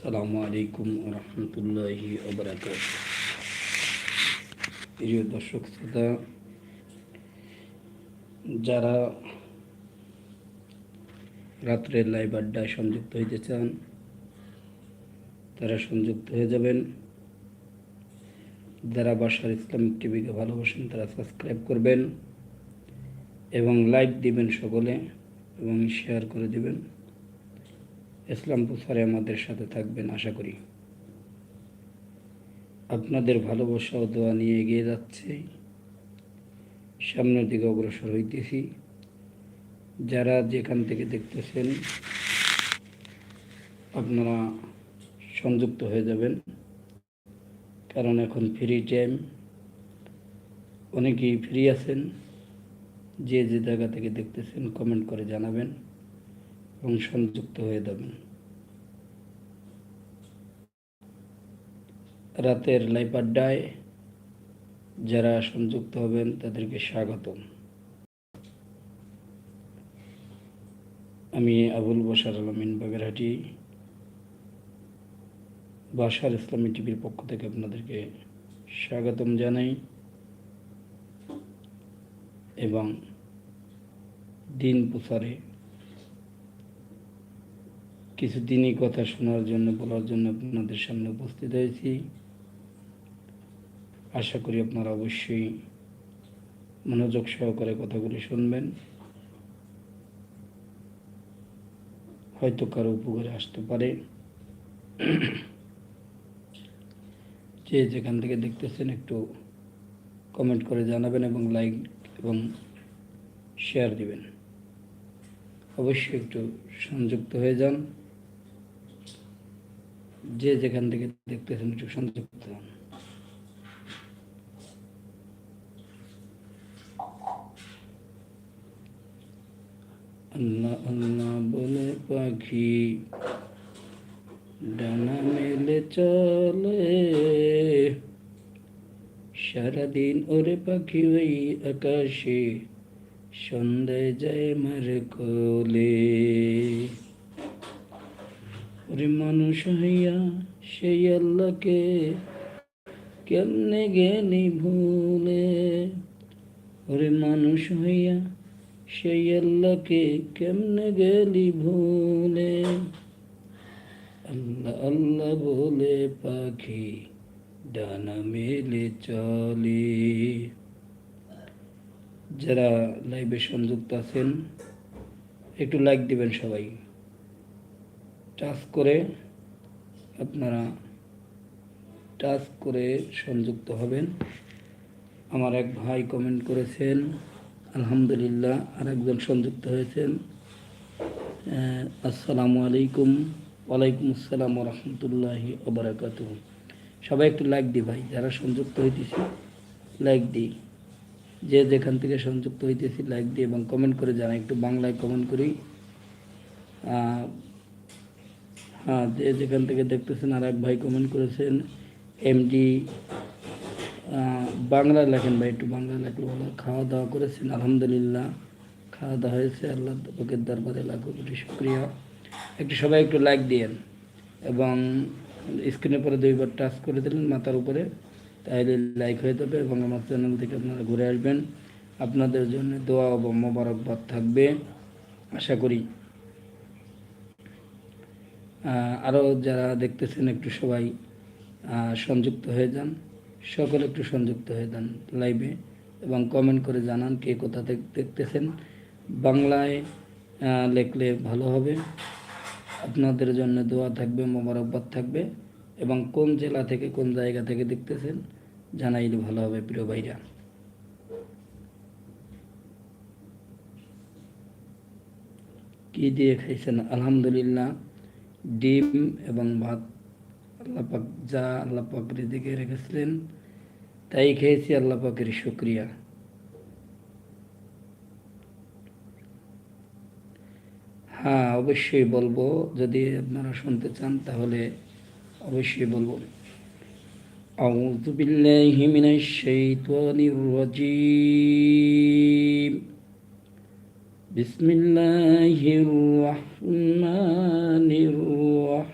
আসসালামু আলাইকুম রহমতুল্লাহি প্রিয় দর্শক শ্রোতা, যারা রাত্রের লাইভ আড্ডায় সংযুক্ত হইতে চান, তারা সংযুক্ত হয়ে যাবেন। যারা বাসার ইসলামিক টিভিকে ভালোবাসেন, তারা সাবস্ক্রাইব করবেন এবং লাইক দিবেন সকলে এবং শেয়ার করে দিবেন। ইসলাম প্রসারে আমাদের সাথে থাকবেন, আশা করি। আপনাদের ভালোবাসা ও দোয়া নিয়ে এগিয়ে যাচ্ছে। সামনের দিকে অগ্রসর হইতেছি। যারা যেখান থেকে দেখতেছেন, আপনারা সংযুক্ত হয়ে যাবেন। কারণ এখন ফ্রি টাইম অনেকেই ফ্রি আছেন। যে যে জায়গা থেকে দেখতেছেন কমেন্ট করে জানাবেন। এবং সংযুক্ত হয়ে যাবেন। রাতের লাইভ আড্ডায় যারা সংযুক্ত হবেন, তাদেরকে স্বাগতম। আমি আবুল বসার আলমিন বাগেরহাটি বাসার ইসলামী টিভির পক্ষ থেকে আপনাদেরকে স্বাগতম জানাই এবং দিন প্রসারে কিছু দিনই কথা শোনার জন্য, বলার জন্য আপনাদের সামনে উপস্থিত হয়েছি। আশা করি আপনারা অবশ্যই মনোযোগ সহকারে কথাগুলি শুনবেন। হয়তো কারও উপকারে আসতে পারে। যে যেখান থেকে দেখতেছেন একটু কমেন্ট করে জানাবেন এবং লাইক এবং শেয়ার দিবেন। অবশ্যই একটু সংযুক্ত হয়ে যান। যে যেখান থেকে দেখতেছেন, একটু সংযুক্ত হন আল্লাহ আল্লাহ বলে, পাখি ডানা মেলে চলে। সারাদিন ওরে পাখি ওই আকাশে, সন্ধ্যায় যায় মার কোলে। ওরে মানুষ হইয়া সেই আল্লাহকে কেমনে জ্ঞানী ভুলে? ওরে মানুষ হইয়া সেই আল্লাহকে কেমনে গেলি ভুলে? আল্লাহ আল্লাহ বলে পাখি ডানা মেলে চলে। যারা লাইভে সংযুক্ত আছেন, একটু লাইক দিবেন সবাই। টাচ করে আপনারা টাচ করে সংযুক্ত হবেন। আমার এক ভাই কমেন্ট করেছেন, আলহামদুলিল্লাহ, আর একজন সংযুক্ত হয়েছেন। আসসালামু আলাইকুম, ওয়ালাইকুম আসসালাম রহমতুল্লাহি ওবরাকাত সবাই একটু লাইক দিই ভাই, যারা সংযুক্ত হইতেছি লাইক দিই যে যেখান থেকে সংযুক্ত হইতেছি লাইক দিই এবং কমেন্ট করে জানাই। একটু বাংলায় কমেন্ট করি। হ্যাঁ যেখান থেকে দেখতেছেন আর এক ভাই কমেন্ট করেছেন এমডি বাংলা লেখেন ভাই, একটু বাংলা লেখলো খাওয়া দাওয়া করেছেন, আলহামদুলিল্লাহ। খাওয়া দাওয়া হয়েছে, আল্লাহ বুকের দরবারে লাখো কোটি শুক্রিয়া। একটু সবাই একটু লাইক দিয়েন এবং স্ক্রিনের পরে দুইবার টাচ করে দিলেন মাথার উপরে, তাহলে লাইক হয়ে যাবে এবং আমার চ্যানেল থেকে আপনারা ঘুরে আসবেন। আপনাদের জন্য দোয়া এবং মোবারকবাদ থাকবে। আশা করি আরও যারা দেখতেছেন একটু সবাই সংযুক্ত হয়ে যান। সকলে একটু সংযুক্ত হয়ে যান লাইভে এবং কমেন্ট করে জানান কে কোথা থেকে দেখতেছেন। বাংলায় লেখলে ভালো হবে। আপনাদের জন্য দোয়া থাকবে, মোবারকবাদ থাকবে এবং কোন জেলা থেকে, কোন জায়গা থেকে দেখতেছেন জানাইলে ভালো হবে প্রিয় ভাইরা। কী দিয়ে খাইছেন? আলহামদুলিল্লাহ। ডিম এবং ভাত আল্লাহ পাক যা আল্লাহ পাক রিদিকে রেখেছিলেন তাই খেয়েছি আল্লাহ পাকের শুক্রিয়া হ্যাঁ অবশ্যই বলবো যদি আপনারা শুনতে চান তাহলে অবশ্যই বলবো أعوذ بالله من الشيطان الرجيم بسم الله الرحمن الرحيم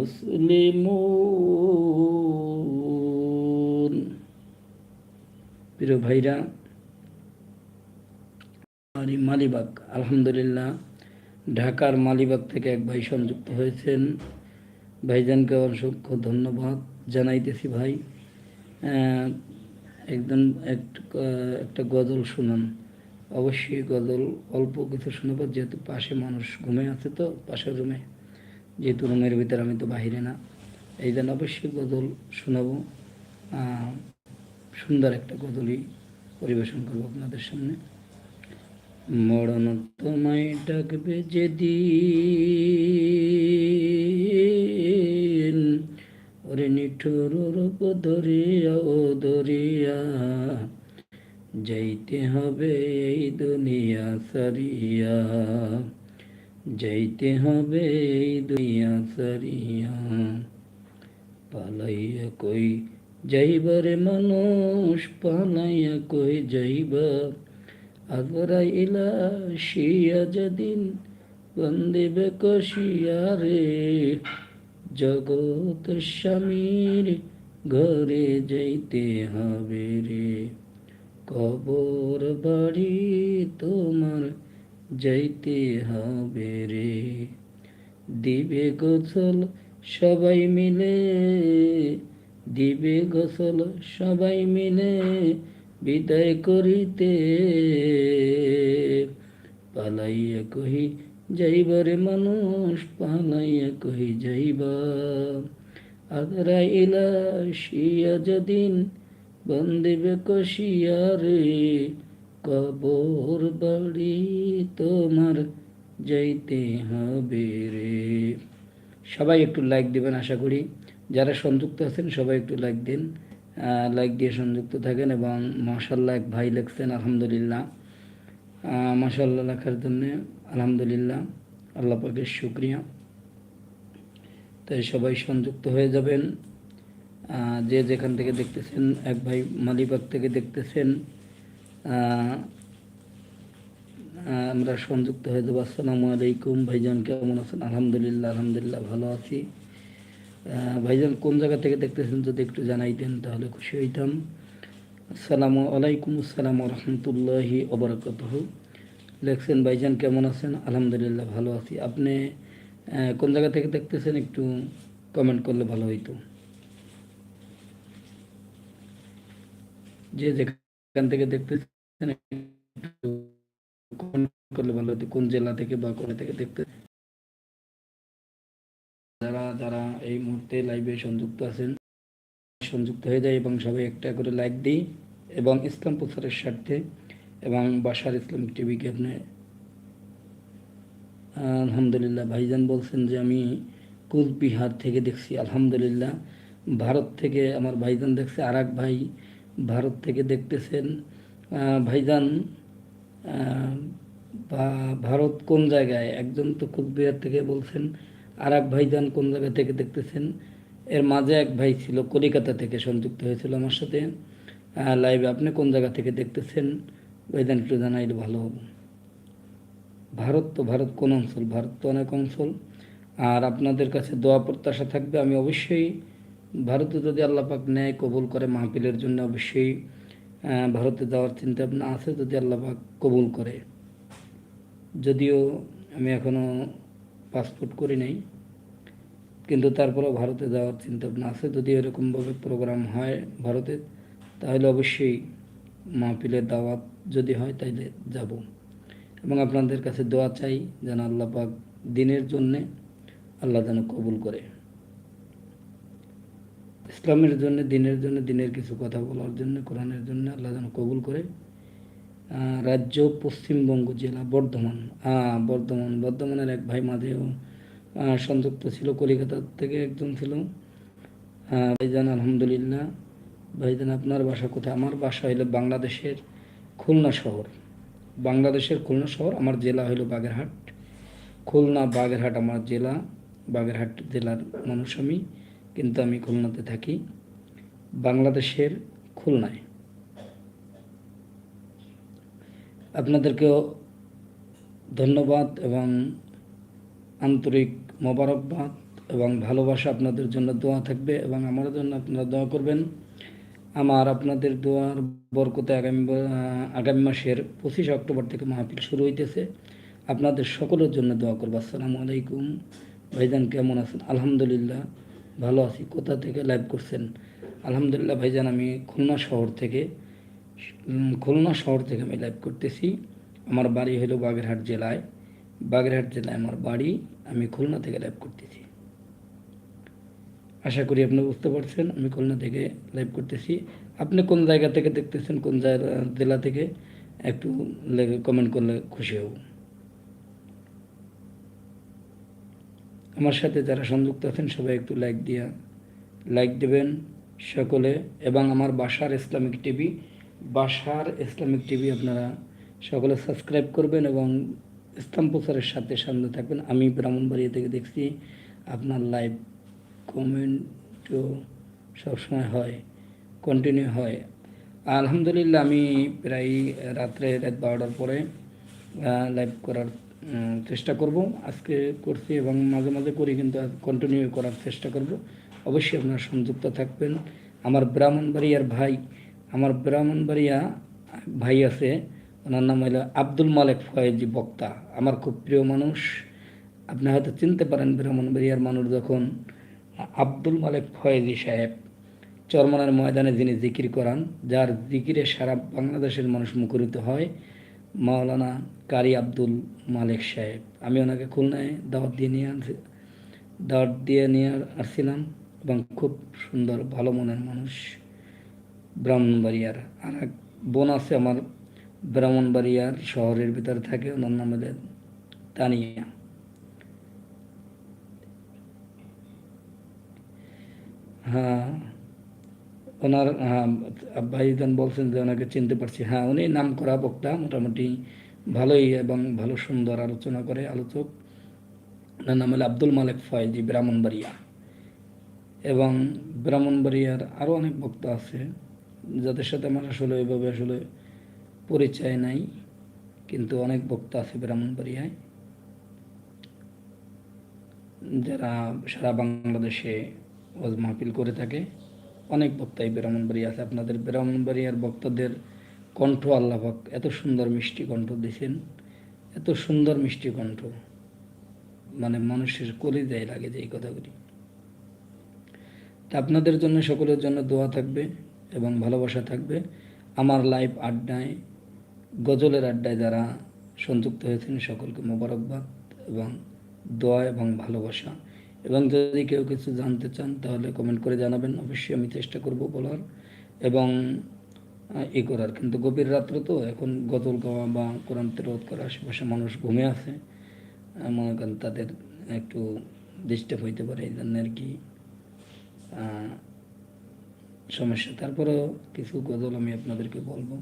মুসলিমুন। প্রিয় ভাইরা মালিবাগ, আলহামদুলিল্লাহ, ঢাকার মালিবাগ থেকে এক ভাই সংযুক্ত হয়েছেন। ভাইজানকে অসংখ্য ধন্যবাদ জানাইতেছি ভাই। একদম এক- একটা গজল শুনান। অবশ্যই গজল অল্প কিছু শোনাবো, যেহেতু পাশে মানুষ ঘুমে আছে তো, পাশের রুমে যেহেতু রুমের ভিতরে আমি তো বাহিরে না। এই জন্য অবশ্যই গজল শোনাবো। সুন্দর একটা গজলই পরিবেশন করব আপনাদের সামনে। মরণ তোমায় ডাকবে যেদিন, ওরে নিঠুর রূপ ধরিয়া ও ধরিয়া, যাইতে হবে এই দুনিয়া সারিয়া। যাইতে হবে দুনিয়া সারিয়া পালাইয়া কই যাইবারে মানুষ, পালাইয়া কই যাইবা। আজরাইলা শিয়া যেদিন বন্দিবে কষিয়া রে জগৎ স্বামীর ঘরে যাইতে হবে রে। কবর বাড়ি তোমার যাইতে হবে রে। দিবে গোসল সবাই মিলে, দিবে গোসল সবাই মিলে বিদায় করিতে। পালাইয়া কহি যাইবারে মানুষ, পালাইয়া কহি যাইবা। আদরাইলা শিয়া যেদিন বন্দিবে কষিয়া রে কবর বাড়ি তোমার যাইতে হবে রে। সবাই একটু লাইক দিবেন আশা করি। যারা সংযুক্ত আছেন, সবাই একটু লাইক দিন। লাইক দিয়ে সংযুক্ত থাকেন এবং মাশাল্লাহ এক ভাই লেখছেন, আলহামদুলিল্লাহ। মাশাল্লাহ লেখার জন্য আলহামদুলিল্লাহ, আল্লাহ পাকের শুক্রিয়া। তাই সবাই সংযুক্ত হয়ে যাবেন। যে যেখান থেকে দেখতেছেন, এক ভাই মালিবাগ থেকে দেখতেছেন আমরা সংযুক্ত হয়ে যাব। আসসালামু আলাইকুম। ভাইজান কেমন আছেন? আলহামদুলিল্লাহ আলহামদুলিল্লাহ ভালো আছি। ভাইজান, কোন জায়গা থেকে দেখতেছেন যদি একটু জানাইতেন, তাহলে খুশি হইতাম। আসসালামু আলাইকুম, আসসালাম রহমতুল্লাহি ওবরাকাতহ। লেখছেন, ভাইজান কেমন আছেন? আলহামদুলিল্লাহ ভালো আছি। আপনি কোন জায়গা থেকে দেখতেছেন? একটু কমেন্ট করলে ভালো হইতো। যে যেখান থেকে দেখতেছেন comment করলে ভালো হতো, কোন জেলা থেকে বা কোথা থেকে দেখতে যারা যারা এই মুহূর্তে লাইভে সংযুক্ত আছেন, সংযুক্ত হয়ে যায় এবং সবাই একটা করে লাইক দিই এবং ইসলাম প্রচারের স্বার্থে এবং বাসার ইসলামিক টিভিকে আপনি, আলহামদুলিল্লাহ ভাইজান বলছেন যে আমি কুচবিহার থেকে দেখছি, আলহামদুলিল্লাহ। ভারত থেকে আমার ভাইজান দেখছে আর ভাই ভারত থেকে দেখতেছেন ভাইজান বা ভারত কোন জায়গায়? একজন তো কুচবিহার থেকে বলছেন আর এক ভাইজান কোন জায়গা থেকে দেখতেছেন? এর মাঝে এক ভাই ছিল, কলিকাতা থেকে সংযুক্ত হয়েছিল আমার সাথে লাইভে আপনি কোন জায়গা থেকে দেখতেছেন? ভাইজান, একটু জানাইলে ভালো হবে। ভারত তো, ভারত কোন অঞ্চল? ভারত তো অনেক অঞ্চল। আর আপনাদের কাছে দোয়া, প্রত্যাশা থাকবে? আমি অবশ্যই ভারতে যদি আল্লাহ পাক ন্যায় কবুল করে মাহফিলের জন্য অবশ্যই ভারতে যাওয়ার চিন্তা ভাবনা আছে যদি আল্লাহ পাক কবুল করে। যদিও আমি এখনও পাসপোর্ট করি নাই, কিন্তু তারপরেও ভারতে যাওয়ার চিন্তা ভাবনা আছে। যদি এরকমভাবে প্রোগ্রাম হয় ভারতে, তাহলে অবশ্যই মাহফিলের দাওয়াত যদি হয় তাহলে যাব। এবং আপনাদের কাছে দোয়া চাই যেন আল্লাহ পাক দিনের জন্যে আল্লাহ যেন কবুল করে। ইসলামের জন্য, দিনের জন্য, দিনের কিছু কথা বলার জন্য, কোরআনের জন্য আল্লাহ যেন কবুল করে। রাজ্য পশ্চিমবঙ্গ জেলা বর্ধমান। বর্ধমান। বর্ধমানের এক ভাই মাঝেও সংযুক্ত ছিল কলিকাতা থেকে একজন ছিল। ভাইজান, আলহামদুলিল্লাহ। ভাইজান, আপনার বাসা কোথায়? আমার বাসা হলো বাংলাদেশের খুলনা শহর। বাংলাদেশের খুলনা শহর, আমার জেলা হলো বাগেরহাট। খুলনা, বাগেরহাট আমার জেলা। বাগেরহাট জেলার মানুষ আমি। কিন্তু আমি খুলনাতে থাকি। বাংলাদেশের খুলনায়। আপনাদেরকেও ধন্যবাদ এবং আন্তরিক মোবারকবাদ এবং ভালোবাসা আপনাদের জন্য দোয়া থাকবে এবং আমার জন্য আপনারা দোয়া করবেন। আমার আপনাদের দোয়ার বরকতে আগামী আগামী মাসের পঁচিশ অক্টোবর থেকে মাহফিল শুরু হইতেছে। আপনাদের সকলের জন্য দোয়া করব। আসসালামু আলাইকুম। ভাইজান, কেমন আছেন? আলহামদুলিল্লাহ। ভালো আছি। কোথা থেকে লাইভ করছেন? আলহামদুলিল্লাহ ভাইজান, আমি খুলনা শহর থেকে। খুলনা শহর থেকে আমি লাইভ করতেছি। আমার বাড়ি হলো বাগেরহাট জেলায়। বাগেরহাট জেলায় আমার বাড়ি। আমি খুলনা থেকে লাইভ করতেছি। আশা করি আপনি বুঝতে পারছেন, আমি খুলনা থেকে লাইভ করতেছি। আপনি কোন জায়গা থেকে দেখতেছেন, কোন জেলা থেকে? একটু কমেন্ট করলে খুশি হব। আমার সাথে যারা সংযুক্ত আছেন, সবাই একটু লাইক দিয়া লাইক দেবেন সকলে। এবং আমার Basar Islamic TV, Basar Islamic TV আপনারা সকলে সাবস্ক্রাইব করবেন এবং ইসলাম প্রচারের সাথে সামনে থাকবেন। আমি ব্রাহ্মণবাড়িয়া থেকে দেখছি, আপনার লাইভ কমেন্টও সবসময় হয় কন্টিনিউ হয়। আলহামদুলিল্লাহ, আমি প্রায় রাত্রে রাত বারোটার পরে লাইভ করার চেষ্টা করব। আজকে করছি এবং মাঝে মাঝে করি, কিন্তু কন্টিনিউ করার চেষ্টা করব। অবশ্যই আপনারা সংযুক্ত থাকবেন। আমার ব্রাহ্মণবাড়িয়ার ভাই, আমার ব্রাহ্মণবাড়িয়া ভাই আছে। ওনার নাম হলো আব্দুল মালেক ফয়েজি বক্তা। আমার খুব প্রিয় মানুষ। আপনি হয়তো চিনতে পারেন ব্রাহ্মণবাড়িয়ার মানুষ যখন আব্দুল মালেক ফয়েজি সাহেব চরমনার ময়দানে যিনি জিকির করান, যার জিকিরে সারা বাংলাদেশের মানুষ মুখরিত হয় মাওলানা কারি আব্দুল মালিক সাহেব। আমি ওনাকে খুলনায় দাওয়াত দিয়ে নিয়ে আনছি। দাওয়াত দিয়ে নিয়ে আসছিলাম এবং খুব সুন্দর, ভালো মনের মানুষ। ব্রাহ্মণবাড়িয়ার আর এক বোন আছে আমার, ব্রাহ্মণবাড়িয়ার শহরের ভিতরে থাকে, ওনার নাম হলো তানিয়া। হ্যাঁ ওনার হ্যাঁ, ভাইজান বলছেন যে ওনাকে চিনতে পারছি। হ্যাঁ উনি নাম করা বক্তা মোটামুটি ভালোই এবং ভালো সুন্দর আলোচনা করে আলোচক। ওনার নাম হলো আব্দুল মালেক ফয়েজি ব্রাহ্মণবাড়িয়া। এবং ব্রাহ্মণবাড়িয়ার আরও অনেক বক্তা আছে যাদের সাথে আমার আসলে ওইভাবে আসলে পরিচয় নাই কিন্তু অনেক বক্তা আছে ব্রাহ্মণবাড়িয়ায় যারা সারা বাংলাদেশে ওয়াজ মাহফিল করে থাকে। অনেক বক্তাই ব্রাহ্মণবাড়ি আছে। আপনাদের ব্রাহ্মণবাড়িয়ার বক্তাদের কণ্ঠ আল্লাহাক এত সুন্দর মিষ্টি কণ্ঠ দিয়েছেন। এত সুন্দর মিষ্টি কণ্ঠ। মানে মানুষের কলিজায় লাগে যে এই কথাগুলি। তা আপনাদের জন্য, সকলের জন্য দোয়া থাকবে এবং ভালোবাসা থাকবে। আমার লাইভ আড্ডায়, গজলের আড্ডায় যারা সংযুক্ত হয়েছেন, সকলকে মোবারকবাদ এবং দোয়া এবং ভালোবাসা। এবং যদি কেউ কিছু জানতে চান, তাহলে কমেন্ট করে জানাবেন। অবশ্যই আমি চেষ্টা করব বলার। এবং ই করার। কিন্তু গভীর রাত্রে তো, এখন গজল গাওয়া বা কোরআন তেরোধ করা আশেপাশে মানুষ ঘুমে আছে। মনে করেন তাদের একটু ডিস্টার্ব হইতে পারে, এই জন্য আর কি সমস্যা। তারপরেও কিছু গজল আমি আপনাদেরকে বলব।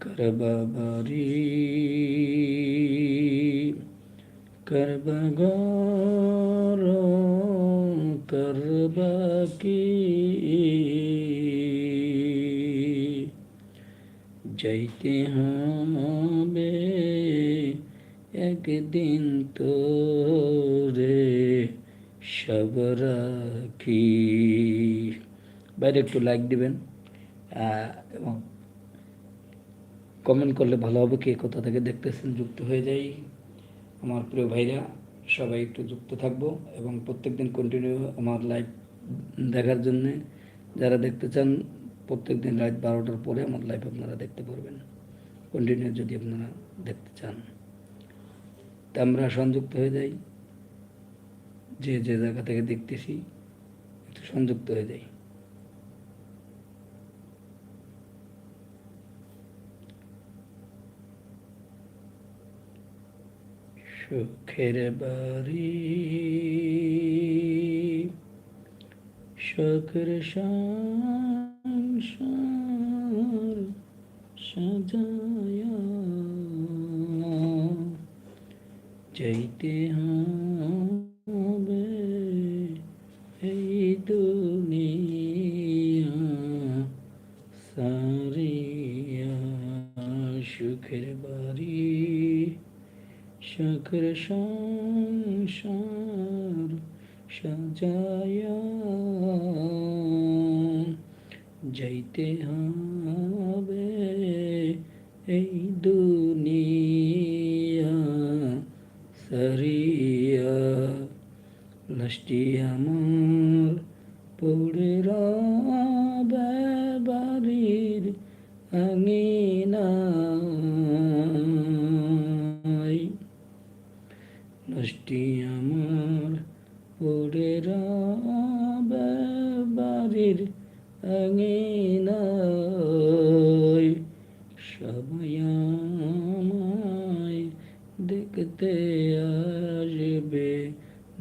করবাবারি করবগর করবাকি যাইতে হবে একদিন তো রে সব রাখি। বাইরে একটু লাইক দিবেন এবং কমেন্ট করলে ভালো হবে কে কোথা থেকে দেখতেছেন যুক্ত হয়ে যাই। আমার প্রিয় ভাইরা, সবাই একটু যুক্ত থাকব এবং প্রত্যেক দিন কন্টিনিউ আমার লাইভ দেখার জন্য যারা দেখতে চান প্রত্যেক দিন রাত বারোটার পরে আমার লাইভ আপনারা দেখতে পারবেন। কন্টিনিউ যদি আপনারা দেখতে চান। তা আমরা সংযুক্ত হয়ে যাই। যে যে জায়গা থেকে দেখতেছি, একটু সংযুক্ত হয়ে যাই। সুখের বাড়ি। সুখের সংসার সাজায়া। হবে এই দুনিয়া সারিয়া। সুখের বাড়ি সুখের সংসার সাজায়া যাইতে হবে এই দুনিয়া সরিয়া লাশটি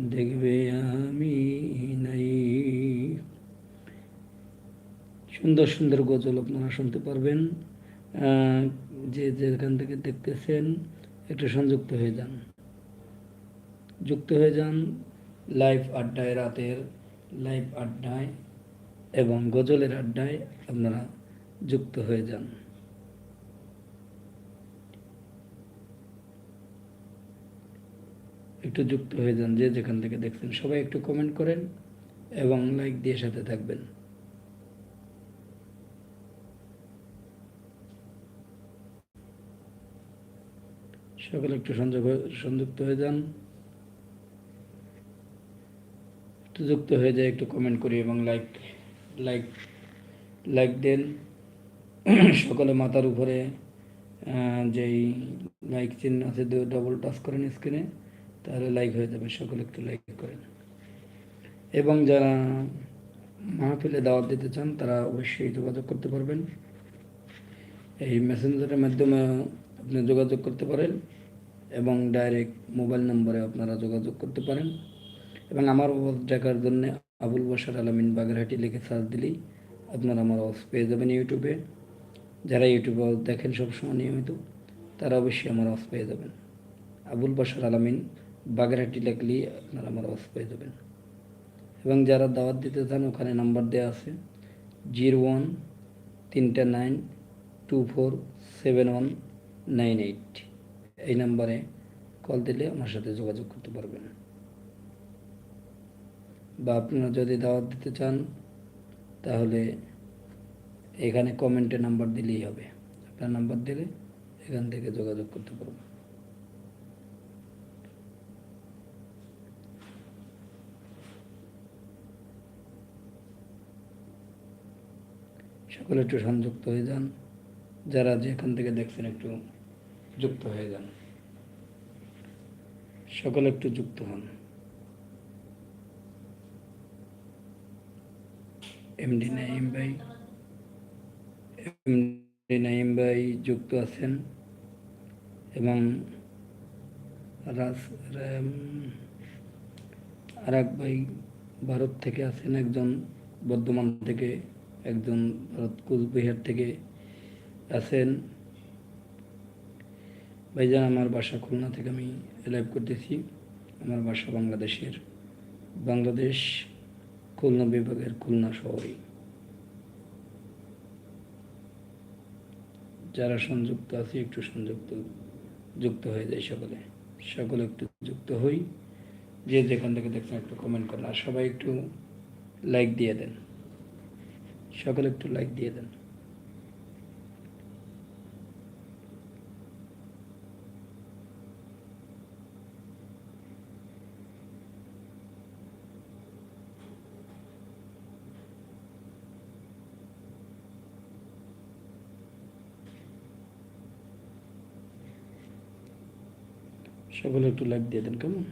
দেখবে আমি নাই। সুন্দর সুন্দর গজল আপনারা শুনতে পারবেন। যে যেখান থেকে দেখতেছেন, একটু সংযুক্ত হয়ে যান। যুক্ত হয়ে যান লাইভ আড্ডায়, রাতের লাইভ আড্ডায় এবং গজলের আড্ডায় আপনারা যুক্ত হয়ে যান। একটু যুক্ত হয়ে যান, যে যেখান থেকে দেখছেন। সবাই একটু কমেন্ট করেন এবং লাইক দিয়ে সাথে থাকবেন। সকলে একটু সংযোগ সংযুক্ত হয়ে যান। একটু যুক্ত হয়ে যায়, একটু কমেন্ট করি এবং লাইক লাইক লাইক দেন। সকলে মাথার উপরে যেই লাইক চিহ্ন আছে ডবল টাচ করেন স্ক্রিনে তাহলে লাইক হয়ে যাবে, সকলে একটু লাইক করেন এবং যারা মাহফিলে দাওয়াত দিতে চান, তারা অবশ্যই যোগাযোগ করতে পারবেন। এই মেসেঞ্জারের মাধ্যমে আপনি যোগাযোগ করতে পারেন এবং ডাইরেক্ট মোবাইল নম্বরে আপনারা যোগাযোগ করতে পারেন। এবং আমার আওয়াজ দেখার জন্য আবুল বসার আলমিন বাগেরহাটি লিখে সার্চ দিলেই আপনারা আমার আওয়াজ পেয়ে যাবেন ইউটিউবে যারা ইউটিউবে দেখেন সবসময় নিয়মিত, তারা অবশ্যই আমার আওয়াজ পেয়ে যাবেন। আবুল বসার আলমিন বাগেরহাটি লিখলেই আপনারা আমার অফ পেয়ে যাবেন। এবং যারা দাওয়াত দিতে চান, ওখানে নাম্বার দেওয়া আছে জিরো ওয়ান, তিনটা nine, two four, seven one, nine eight. এই নাম্বারে কল দিলে আমার সাথে যোগাযোগ করতে পারবেন। বা আপনারা যদি দাওয়াত দিতে চান, তাহলে এখানে কমেন্টে নাম্বার দিলেই হবে। আপনার নাম্বার দিলে এখান থেকে যোগাযোগ করতে পারবেন সকলে একটু সংযুক্ত হয়ে যান। যারা যেখান থেকে দেখছেন একটু যুক্ত হয়ে যান। সকলে একটু যুক্ত হন। এমডি নাইম ভাই এমডি নাইম ভাই যুক্ত আছেন এবং রাজ আর এক ভাই ভারত থেকে আছেন একজন বর্ধমান থেকে। একজন ভারত কুচবিহার থেকে আছেন। ভাইজান, আমার বাসা খুলনা থেকে আমি লাইভ করতেছি। আমার বাসা বাংলাদেশের, বাংলাদেশ খুলনা বিভাগের খুলনা শহরে যারা সংযুক্ত আছে, একটু সংযুক্ত, যুক্ত হয়ে যায় সকলে। সকলে একটু যুক্ত হই। যে যেখান থেকে দেখছেন, একটু কমেন্ট করেন। আর সবাই একটু লাইক দিয়ে দেন। সকলে একটু লাইক দিয়ে দেন। সকলে একটু লাইক দিয়ে দেন কেমন?